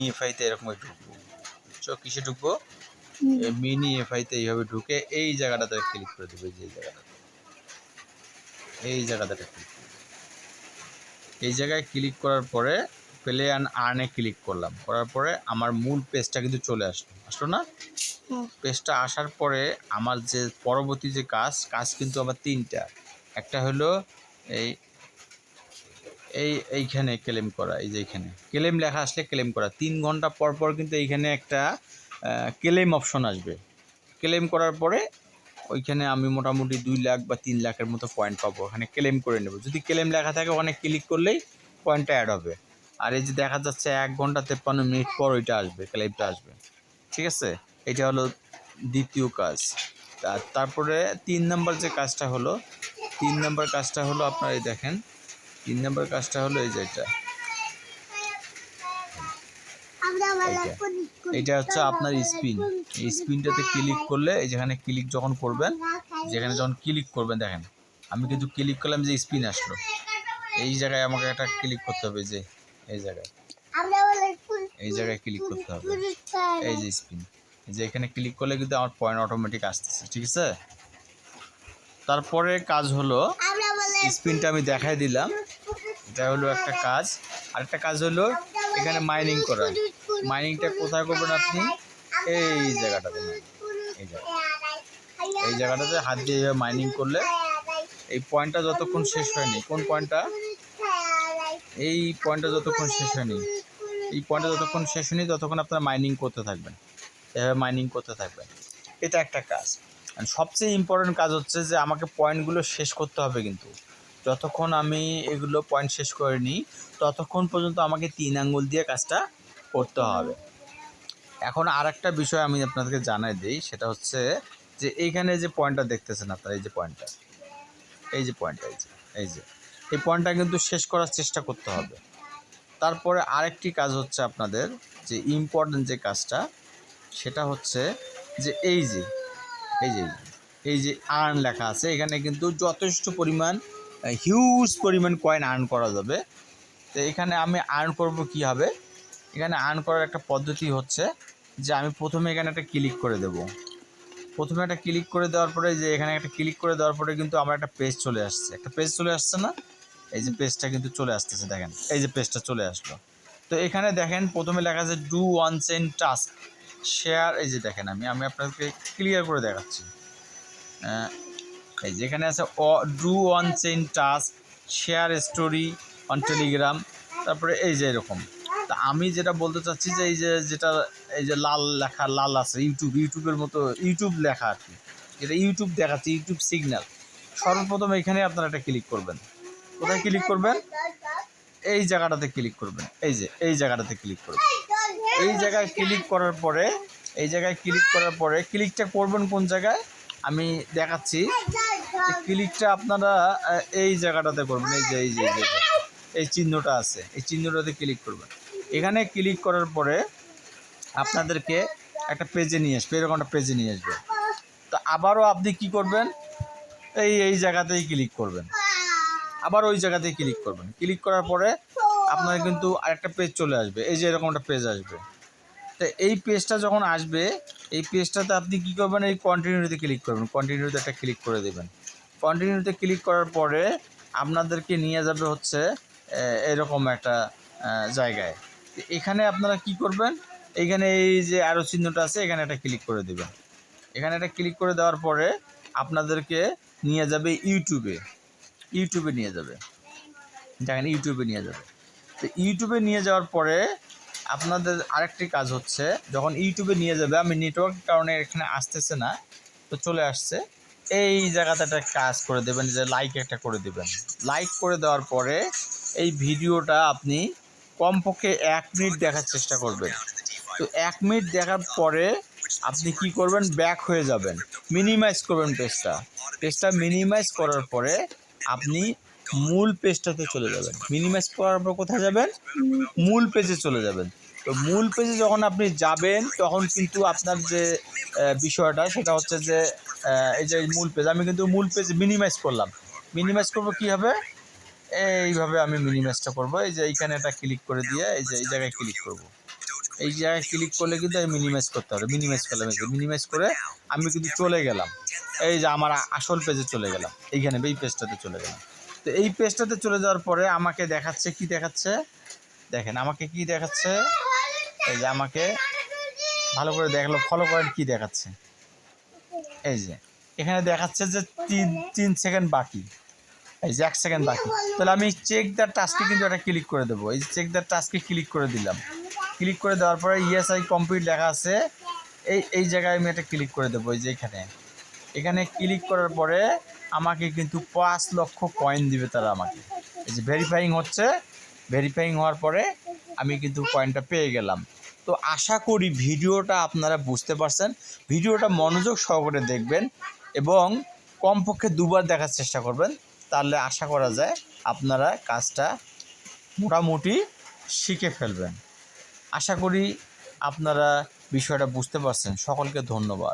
এফআইতে এরকম ঢুকবো বুঝছ? কিসে ঢুকবো? মিনি এফআইতে এইভাবে ঢুকে এই জায়গাটাতে ক্লিক করে দেবো যে এই জায়গাটাতে। এই জায়গাটাতে ক্লিক এই জায়গায় ক্লিক করার পরে প্লে অ্যান্ড আর্নে ক্লিক করলাম। করার পরে আমার মূল পেজটা কিন্তু চলে আসলো। আসলো না। পেজটা আসার পরে আমার যে পরবর্তী যে কাজ কাজ কিন্তু আবার তিনটা। একটা হলো এই এই, এইখানে ক্লেম করা, এই যে এইখানে ক্লেম লেখা আসলে ক্লেম করা। তিন ঘণ্টা পর পর কিন্তু এইখানে একটা ক্লেম অপশন আসবে। ক্লেম করার পরে ওইখানে আমি মোটামুটি দুই লাখ বা তিন লাখের মতো পয়েন্ট পাবো। ওখানে ক্লেম করে নেব। যদি ক্লেম লেখা থাকে, ওখানে ক্লিক করলেই পয়েন্টটা অ্যাড হবে। আর এই যে দেখা যাচ্ছে এক ঘণ্টা তেপ্পান্ন মিনিট পর ওইটা আসবে ক্লেমটা আসবে। ঠিক আছে? এটা হলো দ্বিতীয় কাজ। তারপরে তিন নম্বর যে কাজটা হলো, তিন নম্বর কাজটা হলো আপনারা এই দেখেন তিন নম্বর কাজটা হলো এই যে এটা। এটা হচ্ছে আপনার স্পিন। এই স্পিনটাতে ক্লিক করলে এই যেখানে ক্লিক যখন করবেন যেখানে যখন ক্লিক করবেন দেখেন আমি কিন্তু ক্লিক করলাম যে স্পিন আসলো। এই জায়গায় আমাকে একটা ক্লিক করতে হবে যে এই জায়গায়। এই জায়গায় ক্লিক করতে হবে। এই যে স্পিন। এই যে এখানে ক্লিক করলে কিন্তু আমার পয়েন্ট অটোমেটিক আসতেছে ঠিক আছে? তারপরে কাজ হলো স্পিনটা আমি দেখাই দিলাম। এটা হলো একটা কাজ। আরেকটা কাজ হলো এখানে মাইনিং করা। মাইনিংটা কোথায় করবেন আপনি? এই জায়গাটাতে এই জায়গা এই জায়গাটাতে হাত দিয়ে মাইনিং করলে এই পয়েন্টটা যতক্ষণ শেষ হয়নি। কোন পয়েন্টটা এই পয়েন্টটা যতক্ষণ শেষ হয়নি। এই পয়েন্টটা যতক্ষণ শেষ হয়নি, ততক্ষণ আপনারা মাইনিং করতে থাকবেন। এভাবে মাইনিং করতে থাকবেন। এটা একটা কাজ। সবচেয়ে ইম্পর্টেন্ট কাজ হচ্ছে যে আমাকে পয়েন্টগুলো শেষ করতে হবে কিন্তু। যতক্ষণ আমি এগুলো পয়েন্ট শেষ করে নিই, ততক্ষণ পর্যন্ত আমাকে তিন আঙ্গুল দিয়ে কাজটা করতে হবে। এখন আর একটা বিষয় আমি আপনাদেরকে জানাই দিই, সেটা হচ্ছে যে এইখানে যে পয়েন্টটা দেখতেছেন আপনারা, এই যে পয়েন্টটা এই যে পয়েন্টটা এই যে এই যে, এই পয়েন্টটা কিন্তু শেষ করার চেষ্টা করতে হবে। তারপরে আরেকটি কাজ হচ্ছে আপনাদের যে ইম্পর্টেন্ট যে কাজটা, সেটা হচ্ছে যে এই যে এই যে এই যে আর্ন লেখা আছে, এখানে কিন্তু যথেষ্ট পরিমাণ হিউজ পরিমাণ কয়েন আর্ন করা যাবে। তো এখানে আমি আর্ন করব কি হবে? এখানে আর্ন করার একটা পদ্ধতি হচ্ছে যে আমি প্রথমে এখানে একটা ক্লিক করে দেব। প্রথমে একটা ক্লিক করে দেওয়ার পরে যে এখানে একটা ক্লিক করে দেওয়ার পরে কিন্তু আমার একটা পেজ চলে আসছে। একটা পেজ চলে আসছে না? এই যে পেজটা কিন্তু চলে আসতেছে, দেখেন। এই যে পেজটা চলে আসলো। তো এখানে দেখেন প্রথমে লেখা আছে do one cent task share এই যে দেখেন আমি আমি আপনাকে ক্লিয়ার করে দেখাচ্ছি। এই যেখানে আছে do on chain task, share story on Telegram, তারপরে এই যে এরকম। তা আমি যেটা বলতে চাচ্ছি যে এই যে যেটা, এই যে লাল লেখা, লাল আছে, ইউটিউব, ইউটিউবের মতো, ইউটিউব লেখা আর কি। এটা ইউটিউব দেখাচ্ছে, ইউটিউব সিগন্যাল। সর্বপ্রথম এখানে আপনারা একটা ক্লিক করবেন। কোথায় ক্লিক করবেন? এই জায়গাটাতে ক্লিক করবেন। এই যে, এই জায়গাটাতে ক্লিক করবেন। এই জায়গায় ক্লিক করার পরে, এই জায়গায় ক্লিক করার পরে ক্লিকটা করবেন কোন জায়গায়? আমি দেখাচ্ছি ক্লিকটা আপনারা এই জায়গাটাতে করবেন এই যে এই যে, এই চিহ্নটা আছে এই চিহ্নটাতে ক্লিক করবেন। এখানে ক্লিক করার পরে আপনাদেরকে একটা পেজে নিয়ে আসবে এরকম একটা পেজে নিয়ে আসবে। তো আবারও আপনি কি করবেন? এই এই জায়গাতেই ক্লিক করবেন। আবার ওই জায়গাতেই ক্লিক করবেন। ক্লিক করার পরে আপনার কিন্তু আরেকটা পেজ চলে আসবে এই যে এরকম একটা পেজ আসবে। তো এই পেজটা যখন আসবে, এই পেজটাতে আপনি কী করবেন, এই কন্টিনিউতে ক্লিক করবেন। কন্টিনিউতে একটা ক্লিক করে দেবেন। কন্টিনিউতে ক্লিক করার পরে আপনাদেরকে নিয়ে যাবে হচ্ছে এরকম একটা জায়গায়। এখানে আপনারা কি করবেন এইখানে এই যে আরও চিহ্নটা আছে, এখানে একটা ক্লিক করে দেবেন। এখানে একটা ক্লিক করে দেওয়ার পরে আপনাদেরকে নিয়ে যাবে ইউটিউবে ইউটিউবে নিয়ে যাবে। দেখেন ইউটিউবে নিয়ে যাবে। তো ইউটিউবে নিয়ে যাওয়ার পরে আপনাদের আরেকটি কাজ হচ্ছে, যখন ইউটিউবে নিয়ে যাবে, আমি নেটওয়ার্ক কারণে এখানে আসতেছে না, তো চলে আসছে। এই জায়গাতে একটা কাজ করে দেবেন, যে লাইক একটা করে দেবেন। লাইক করে দেওয়ার পরে এই ভিডিওটা আপনি কমপক্ষে এক মিনিট দেখার চেষ্টা করবেন। তো এক মিনিট দেখার পরে আপনি কি করবেন ব্যাক হয়ে যাবেন। মিনিমাইজ করবেন পেজটা পেজটা মিনিমাইজ করার পরে আপনি মূল পেজটাতে চলে যাবেন। মিনিমাইজ করার পর কোথায় যাবেন? মূল পেজে চলে যাবেন। তো মূল পেজে যখন আপনি যাবেন, তখন কিন্তু আপনার যে বিষয়টা, সেটা হচ্ছে যে এই যে মূল পেজ আমি কিন্তু মূল পেজ মিনিমাইজ করলাম। মিনিমাইজ করব কী হবে? এইভাবে আমি মিনিমাইজটা করব। এই যে এইখানে একটা ক্লিক করে দিয়ে, এই যে এই জায়গায় ক্লিক করব। এই জায়গায় ক্লিক করলে কিন্তু আমি মিনিমাইজ করতে হবে। মিনিমাইজ করলাম এই মিনিমাইজ করে আমি কিন্তু চলে গেলাম। এই যে আমার আসল পেজে চলে গেলাম। এইখানে, এই পেজটাতে চলে গেলাম। তো এই পেজটাতে চলে যাওয়ার পরে আমাকে দেখাচ্ছে, কি দেখাচ্ছে? দেখেন, আমাকে কি দেখাচ্ছে? এই যে আমাকে ভালো করে দেখল ফলো করেন কি দেখাচ্ছে। এই যে, এখানে দেখাচ্ছে যে তিন তিন সেকেন্ড বাকি। এই যে এক সেকেন্ড বাকি। তাহলে আমি চেক দ্য টাস্কে কিন্তু এটা ক্লিক করে দেবো। এই যে চেক দ্য টাস্কে ক্লিক করে দিলাম। ক্লিক করে দেওয়ার পরে ইয়েস আই কমপ্লিট লেখা আছে। এই এই জায়গায় আমি এটা ক্লিক করে দেবো, এই যে এখানে। এখানে ক্লিক করার পরে আমাকে কিন্তু পাঁচ লক্ষ কয়েন দিবে তারা আমাকে। এই যে ভেরিফাইং হচ্ছে ভেরিফাইং হওয়ার পরে আমি কিন্তু কয়েনটা পেয়ে গেলাম। তো আশা করি ভিডিওটা আপনারা বুঝতে পারছেন। ভিডিওটা মনোযোগ সহকারে দেখবেন এবং কমপক্ষে দুবার দেখার চেষ্টা করবেন। তাহলে আশা করা যায় আপনারা কাজটা মোটামুটি শিখে ফেলবেন। আশা করি আপনারা বিষয়টা বুঝতে পারছেন। সকলকে ধন্যবাদ।